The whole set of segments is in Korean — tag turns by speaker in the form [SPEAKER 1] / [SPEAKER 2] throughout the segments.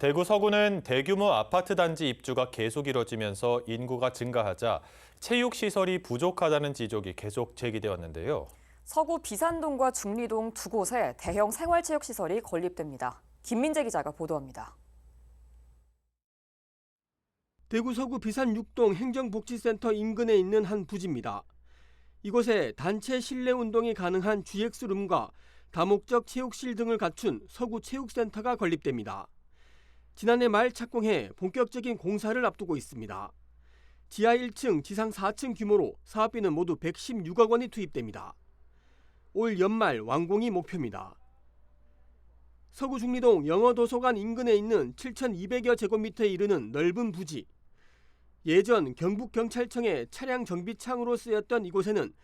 [SPEAKER 1] 대구 서구는 대규모 아파트 단지 입주가 계속 이뤄지면서 인구가 증가하자 체육 시설이 부족하다는 지적이 계속 제기되었는데요.
[SPEAKER 2] 서구 비산동과 중리동 두 곳에 대형 생활체육 시설이 건립됩니다. 김민재 기자가 보도합니다.
[SPEAKER 3] 대구 서구 비산 6동 행정복지센터 인근에 있는 한 부지입니다. 이곳에 단체 실내 운동이 가능한 GX룸과 다목적 체육실 등을 갖춘 서구 체육센터가 건립됩니다. 지난해 말 착공해 본격적인 공사를 앞두고 있습니다. 지하 1층, 지상 4층 규모로 사업비는 모두 116억 원이 투입됩니다. 올 연말 완공이 목표입니다. 서구 중리동 영어도서관 인근에 있는 7,200여 제곱미터에 이르는 넓은 부지. 예전 경북경찰청의 차량 정비창으로 쓰였던 이곳에는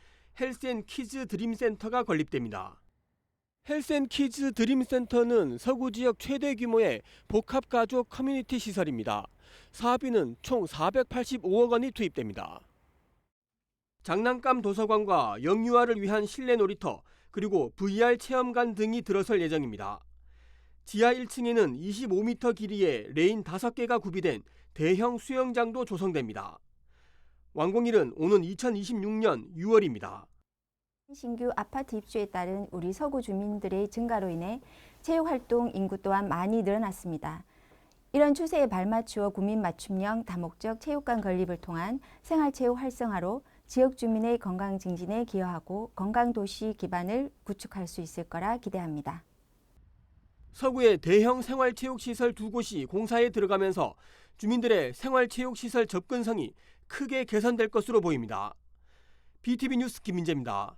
[SPEAKER 3] 헬스앤키즈 드림센터가 건립됩니다. 헬스앤키즈 드림센터는 서구 지역 최대 규모의 복합가족 커뮤니티 시설입니다. 사업비는 총 485억 원이 투입됩니다. 장난감 도서관과 영유아를 위한 실내 놀이터 그리고 VR 체험관 등이 들어설 예정입니다. 지하 1층에는 25m 길이의 레인 5개가 구비된 대형 수영장도 조성됩니다. 완공일은 오는 2026년 6월입니다.
[SPEAKER 4] 신규 아파트 입주에 따른 우리 서구 주민들의 증가로 인해 체육 활동 인구 또한 많이 늘어났습니다. 이런 추세에 발맞추어 구민 맞춤형 다목적 체육관 건립을 통한 생활체육 활성화로 지역 주민의 건강 증진에 기여하고 건강 도시 기반을 구축할 수 있을 거라 기대합니다.
[SPEAKER 3] 서구의 대형 생활체육시설 두 곳이 공사에 들어가면서 주민들의 생활체육시설 접근성이 크게 개선될 것으로 보입니다. BTV 뉴스 김민재입니다.